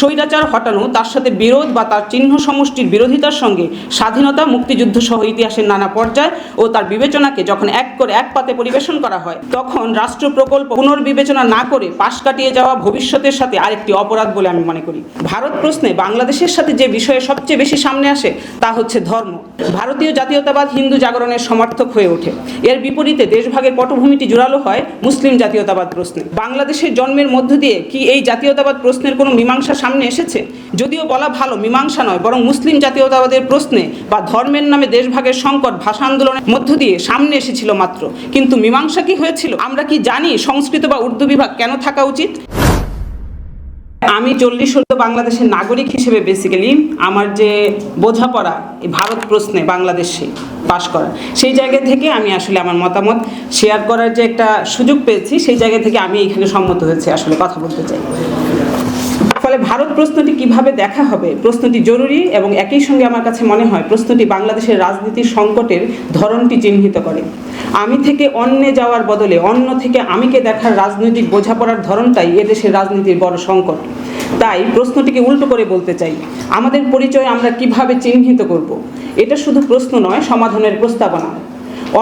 স্বৈরাচার হটানো, তার সাথে বিরোধ বা তার চিহ্ন সমষ্টির বিরোধিতার সঙ্গে স্বাধীনতা, মুক্তিযুদ্ধ সহ ইতিহাসের নানা পর্যায় ও তার বিবেচনাকে যখন এক করে এক পাতে পরিবেশন করা হয়, তখন রাষ্ট্র প্রকল্প পুনর্বিবেচনা না করে পাশ কাটিয়ে যাওয়া ভবিষ্যতের সাথে আরেকটি অপরাধ বলে আমি মনে করি। ভারত প্রশ্নে বাংলাদেশের সাথে যে বিষয়ে সবচেয়ে বেশি সামনে আসে, তা হচ্ছে ধর্ম। ভারতীয় জাতীয়তাবাদ হিন্দু জাগরণের সমর্থক হয়ে ওঠে। এর বিপরীতে দেশভাগের পটভূমিটি জোরালো হয় মুসলিম জাতীয়তাবাদ প্রশ্নে। বাংলাদেশের জন্মের মধ্য দিয়ে কি এই জাতীয়তাবাদ প্রশ্নের কোনো মীমাংসা সামনে এসেছে। যদিও বলা ভালো, মীমাংসা নয়, বরং মুসলিম জাতীয়তাবাদের প্রশ্নে বা ধর্মের নামে দেশভাগের সংকট ভাষা আন্দোলনের মধ্য দিয়ে সামনে এসেছিল মাত্র। কিন্তু মীমাংসা কি হয়েছিল? আমরা কি জানি সংস্কৃত বা উর্দু বিভাগ কেন থাকা উচিত? আমি চল্লিশ হলো বাংলাদেশের নাগরিক হিসেবে বেসিক্যালি আমার যে বোঝাপড়া ভারত প্রশ্নে বাংলাদেশে পাশ করা, সেই জায়গা থেকে আমি আসলে আমার মতামত শেয়ার করার যে একটা সুযোগ পেয়েছি, সেই জায়গা থেকে আমি এখানে সম্মত হয়েছে, আসলে কথা বলতে চাই। ফলে ভারত প্রশ্নটি কীভাবে দেখা হবে? প্রশ্নটি জরুরি এবং একই সঙ্গে আমার কাছে মনে হয় প্রশ্নটি বাংলাদেশের রাজনীতির সংকটের ধরনটি চিহ্নিত করে। আমি থেকে অন্যে যাওয়ার বদলে অন্য থেকে আমিকে দেখার রাজনৈতিক বোঝাপড়ার ধরনটাই এদেশের রাজনীতির বড় সংকট। তাই প্রশ্নটিকে উল্টো করে বলতে চাই, আমাদের পরিচয় আমরা কীভাবে চিহ্নিত করব? এটা শুধু প্রশ্ন নয়, সমাধানের প্রস্তাবনা।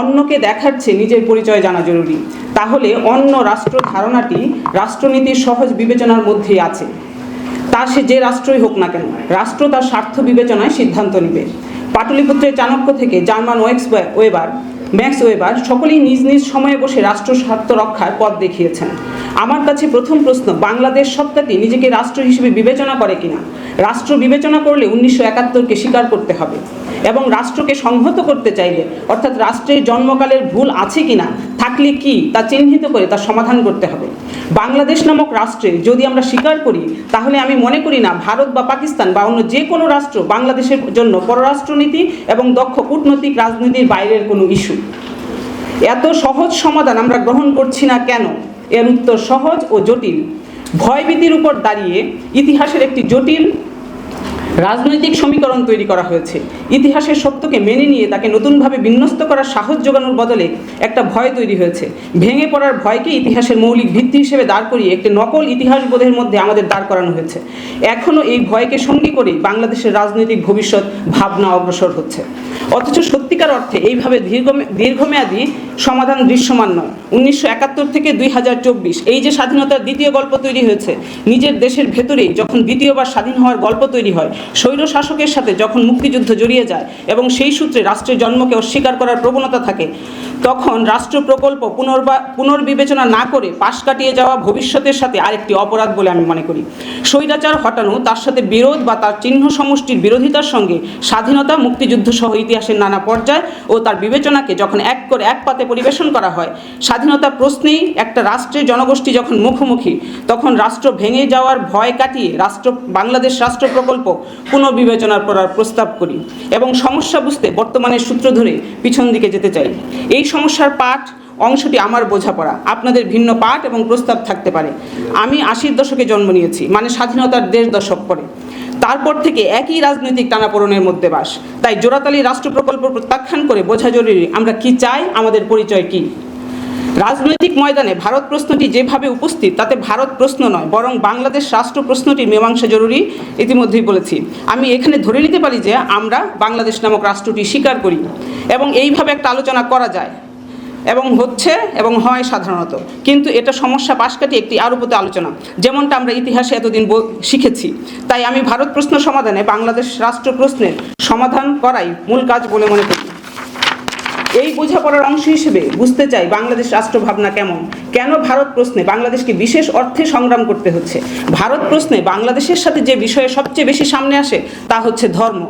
অন্যকে দেখাচ্ছে নিজের পরিচয় জানা জরুরি। তাহলে অন্য রাষ্ট্র ধারণাটি রাষ্ট্রনীতির সহজ বিবেচনার মধ্যেই আছে। তা সে যে রাষ্ট্রই হোক না কেন, রাষ্ট্র তার স্বার্থ বিবেচনায় সিদ্ধান্ত নেবে। পাটলিপুত্রের চাণক্য থেকে জার্মান ওয়েক্স ওয়েবার, ম্যাক্স ওয়েবার সকলেই নিজ নিজ সময়ে বসে রাষ্ট্র স্বার্থ রক্ষার পথ দেখিয়েছেন। আমার কাছে প্রথম প্রশ্ন, বাংলাদেশ সত্তাটি নিজেকে রাষ্ট্র হিসেবে বিবেচনা করে কিনা? রাষ্ট্র বিবেচনা করলে উনিশশো একাত্তরকে স্বীকার করতে হবে এবং রাষ্ট্রকে সংহত করতে চাইলে, অর্থাৎ রাষ্ট্রের জন্মকালের ভুল আছে কিনা, থাকলে কি তা চিহ্নিত করে তা সমাধান করতে হবে। বাংলাদেশ নামক রাষ্ট্রে যদি আমরা স্বীকার করি, তাহলে আমি মনে করি না ভারত বা পাকিস্তান বা অন্য যে কোনো রাষ্ট্র বাংলাদেশের জন্য পররাষ্ট্রনীতি এবং দক্ষ কূটনৈতিক রাজনীতির বাইরের কোনো ইস্যু। এত সহজ সমাধান আমরা গ্রহণ করছি না কেন? এর উত্তর সহজ ও জটিল। ভয়ভীতির উপর দাঁড়িয়ে ইতিহাসের একটি জটিল রাজনৈতিক সমীকরণ তৈরি করা হয়েছে। ইতিহাসের সত্যকে মেনে নিয়ে তাকে নতুনভাবে বিন্যস্ত করার সাহস যোগানোর বদলে একটা ভয় তৈরি হয়েছে। ভেঙে পড়ার ভয়কে ইতিহাসের মৌলিক ভিত্তি হিসেবে দাঁড় করিয়ে একটি নকল ইতিহাস বোধের মধ্যে আমাদের দাঁড় করানো হয়েছে। এখনও এই ভয়কে সঙ্গী করে বাংলাদেশের রাজনৈতিক ভবিষ্যৎ ভাবনা অগ্রসর হচ্ছে। অথচ সত্যিকার অর্থে এইভাবে দীর্ঘ দীর্ঘমেয়াদী সমাধান দৃশ্যমান নয়। উনিশশো একাত্তর থেকে দুই হাজার চব্বিশ এই যে স্বাধীনতার দ্বিতীয় গল্প তৈরি হয়েছে, নিজের দেশের ভেতরেই যখন দ্বিতীয়বার স্বাধীন হওয়ার গল্প তৈরি হয়, স্বৈর শাসকের সাথে যখন মুক্তিযুদ্ধ জড়িয়ে যায় এবং সেই সূত্রে রাষ্ট্রের জন্মকে অস্বীকার করার প্রবণতা থাকে, তখন রাষ্ট্র প্রকল্প পুনর্বা, পুনর্বিবেচনা না করে পাশ কাটিয়ে যাওয়া ভবিষ্যতের সাথে আরেকটি অপরাধ বলে আমি মনে করি। স্বৈরাচার হটানো, তার সাথে বিরোধ বা তার চিহ্ন সমষ্টির বিরোধিতার সঙ্গে স্বাধীনতা, মুক্তিযুদ্ধ সহ ইতিহাসের নানা পর্যায় ও তার বিবেচনাকে যখন এক করে এক পাতে পরিবেশন করা হয়, স্বাধীনতা প্রশ্নেই একটা রাষ্ট্রের জনগোষ্ঠী যখন মুখোমুখি, তখন রাষ্ট্র ভেঙে যাওয়ার ভয় কাটিয়ে রাষ্ট্র, বাংলাদেশ রাষ্ট্র প্রকল্প পুনর্বিবেচনার করার প্রস্তাব করি এবং সমস্যা বুঝতে বর্তমানের সূত্র ধরে পিছন দিকে যেতে চাই। এই সমস্যার পাঠ অংশটি আমার বোঝাপড়া। আপনাদের ভিন্ন পাঠ এবং প্রস্তাব থাকতে পারে। আমি আশির দশকে জন্ম নিয়েছি মানে স্বাধীনতার দেড় দশক পরে। তারপর থেকে একই রাজনৈতিক টানাপোড়নের মধ্যে বাস। তাই জোড়াতালি রাষ্ট্র প্রকল্প প্রত্যাখ্যান করে বোঝা জরুরি, আমরা কি চাই, আমাদের পরিচয় কি? রাজনৈতিক ময়দানে ভারত প্রশ্নটি যেভাবে উপস্থিত, তাতে ভারত প্রশ্ন নয়, বরং বাংলাদেশ রাষ্ট্র প্রশ্নটি মীমাংসা জরুরি, ইতিমধ্যেই বলেছি। আমি এখানে ধরে নিতে পারি যে আমরা বাংলাদেশ নামক রাষ্ট্রটি স্বীকার করি, এবং এইভাবে একটা আলোচনা করা যায়। এবং হচ্ছে এবং হয় সাধারণত। কিন্তু এটা সমস্যা পাশ কাটিয়ে একটি আরও আরোপতে আলোচনা। যেমনটা আমরা ইতিহাসে এতদিন শিখেছি। তাই আমি ভারত প্রশ্ন সমাধানে বাংলাদেশ রাষ্ট্র প্রশ্নের সমাধান করাই মূল কাজ বলে মনে করি। এই বোঝাপড়ার অংশ হিসেবে বুঝতে চাই বাংলাদেশ রাষ্ট্র ভাবনা কেমন। কেন ভারত প্রশ্নে বাংলাদেশকে বিশেষ অর্থে সংগ্রাম করতে হচ্ছে? ভারত প্রশ্নে বাংলাদেশের সাথে যে বিষয়ে সবচেয়ে বেশি সামনে আসে তা হচ্ছে ধর্ম।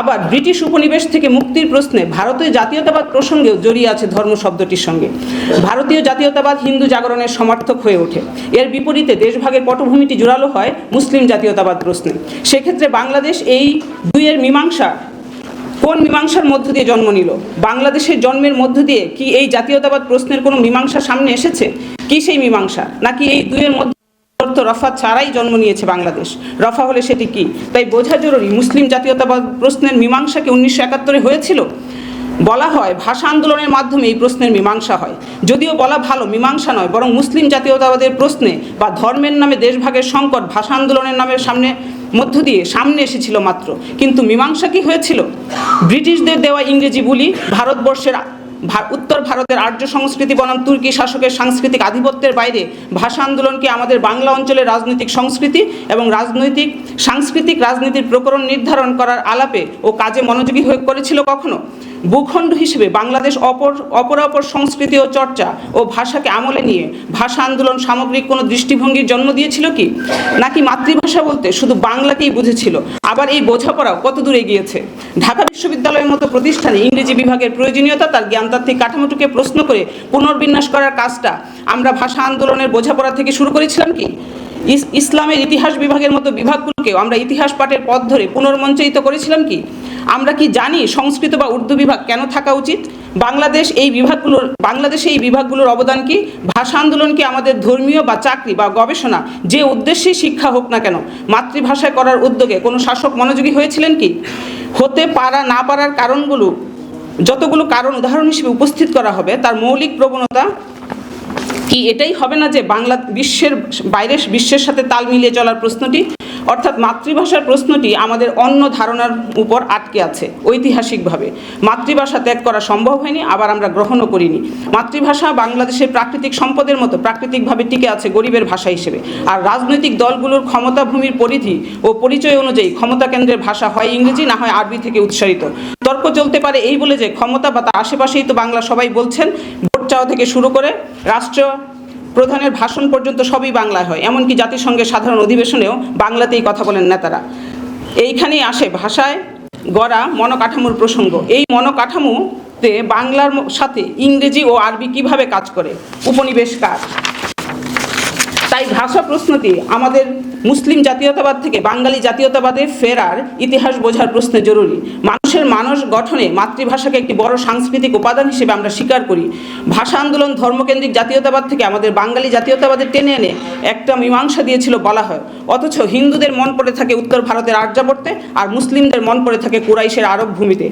আবার ব্রিটিশ উপনিবেশ থেকে মুক্তির প্রশ্নে ভারতীয় জাতীয়তাবাদ প্রসঙ্গেও জড়িয়ে আছে ধর্ম শব্দটির সঙ্গে। ভারতীয় জাতীয়তাবাদ হিন্দু জাগরণের সমর্থক হয়ে ওঠে। এর বিপরীতে দেশভাগের পটভূমিটি জোরালো হয় মুসলিম জাতীয়তাবাদ প্রশ্নে। সেক্ষেত্রে বাংলাদেশ এই দুইয়ের মীমাংসা কোন মীমাংসার মধ্য দিয়ে জন্ম নিল? বাংলাদেশের জন্মের মধ্য দিয়ে কি এই জাতীয়তাবাদ প্রশ্নের কোনো মীমাংসা সামনে এসেছে? কি সেই মীমাংসা? নাকি এই দুইয়ের মধ্যে অর্থ রফা ছাড়াই জন্ম নিয়েছে বাংলাদেশ। রফা হলে সেটি কি? তাই বোঝা জরুরি, মুসলিম জাতীয়তাবাদ প্রশ্নের মীমাংসা কি উনিশশো একাত্তরে হয়েছিল? বলা হয়, ভাষা আন্দোলনের মাধ্যমে এই প্রশ্নের মীমাংসা হয়। যদিও বলা ভালো, মীমাংসা নয়, বরং মুসলিম জাতীয়তাবাদের প্রশ্নে বা ধর্মের নামে দেশভাগের সংকট ভাষা আন্দোলনের নামের সামনে, মধ্য দিয়ে সামনে এসেছিল মাত্র। কিন্তু মীমাংসা কি হয়েছিল? ব্রিটিশদের দেওয়া ইংরেজি বুলি ভারতবর্ষের উত্তর ভারতের আর্য সংস্কৃতি বনাম তুর্কি শাসকের সাংস্কৃতিক আধিপত্যের বাইরে ভাষা আন্দোলনকে আমাদের বাংলা অঞ্চলের রাজনৈতিক সংস্কৃতি এবং রাজনৈতিক, সাংস্কৃতিক রাজনীতির প্রকরণ নির্ধারণ করার আলাপে ও কাজে মনোযোগী হয়ে করেছিল কখনো? ভূখণ্ড হিসেবে বাংলাদেশ অপর অপরাপর সংস্কৃতি ও চর্চা ও ভাষাকে আমলে নিয়ে ভাষা আন্দোলন সামগ্রিক কোনো দৃষ্টিভঙ্গির জন্ম দিয়েছিল কি? নাকি মাতৃভাষা বলতে শুধু বাংলাকেই বুঝেছিল? আবার এই বোঝাপড়াও কত দূরে গিয়েছে ঢাকা বিশ্ববিদ্যালয়ের মতো প্রতিষ্ঠানে ইংরেজি বিভাগের প্রয়োজনীয়তা, তার জ্ঞানতাত্ত্বিক কাঠামোটুকে প্রশ্ন করে পুনর্বিন্যাস করার কাজটা আমরা ভাষা আন্দোলনের বোঝাপড়া থেকে শুরু করেছিলাম কি? ইসলামের ইতিহাস বিভাগের মতো বিভাগগুলোকেও আমরা ইতিহাস পাঠের পথ ধরে পুনর্মঞ্চায়িত করেছিলাম কি? আমরা কি জানি সংস্কৃত বা উর্দু বিভাগ কেন থাকা উচিত? বাংলাদেশ এই বিভাগগুলোর, বাংলাদেশে এই বিভাগগুলোর অবদান কি? ভাষা আন্দোলন কি আমাদের ধর্মীয় বা চাকরি বা গবেষণা? যে উদ্দেশ্যেই শিক্ষা হোক না কেন, মাতৃভাষায় করার উদ্যোগে কোনো শাসক মনোযোগী হয়েছিলেন কি? হতে পারা না পারার কারণগুলো, যতগুলো কারণ উদাহরণ হিসেবে উপস্থিত করা হবে, তার মৌলিক প্রবণতা কি? এটাই হবে না যে বাংলা বিশ্বের, বাইরের বিশ্বের সাথে তাল মিলিয়ে চলার প্রশ্নটি অর্থাৎ মাতৃভাষার প্রশ্নটি আমাদের অন্য ধারণার উপর আটকে আছে, ঐতিহাসিকভাবে। মাতৃভাষা ত্যাগ করা সম্ভব হয়নি, আবার আমরা গ্রহণও করিনি। মাতৃভাষা বাংলাদেশের প্রাকৃতিক সম্পদের মতো প্রাকৃতিকভাবে টিকে আছে গরিবের ভাষা হিসেবে। আর রাজনৈতিক দলগুলোর ক্ষমতা ভূমির পরিধি ও পরিচয় অনুযায়ী ক্ষমতা কেন্দ্রের ভাষা হয় ইংরেজি, না হয় আরবি থেকে উৎসারিত তর্ক চলতে পারে এই বলে যে ক্ষমতা বা তার আশেপাশেই তো বাংলা সবাই বলছেন, ভোট চাওয়া থেকে শুরু করে রাষ্ট্র প্রধানের ভাষণ পর্যন্ত সবই বাংলায় হয়, এমনকি জাতিসংঘের সাধারণ অধিবেশনেও বাংলাতেই কথা বলেন নেতারা। এইখানেই আসে ভাষায় গড়া মনোকাঠামোর প্রসঙ্গ। এই মনোকাঠামোতে বাংলার সাথে ইংরেজি ও আরবি কীভাবে কাজ করে? উপনিবেশ কাজ তাই ভাষা প্রশ্নটি আমাদের মুসলিম জাতীয়তাবাদ থেকে বাঙালি জাতীয়তাবাদে ফেরার ইতিহাস বোঝার প্রশ্নে জরুরি। মানুষের মানস গঠনে মাতৃভাষাকে একটি বড় সাংস্কৃতিক উপাদান হিসেবে আমরা স্বীকার করি। ভাষা আন্দোলন ধর্মকেন্দ্রিক জাতীয়তাবাদ থেকে আমাদের বাঙালি জাতীয়তাবাদের টেনে এনে একটা মীমাংসা দিয়েছিল বলা হয়। অথচ হিন্দুদের মন পড়ে থাকে উত্তর ভারতের আর্যাবর্তে আর মুসলিমদের মন পড়ে থাকে কুরাইশের আরব ভূমিতে।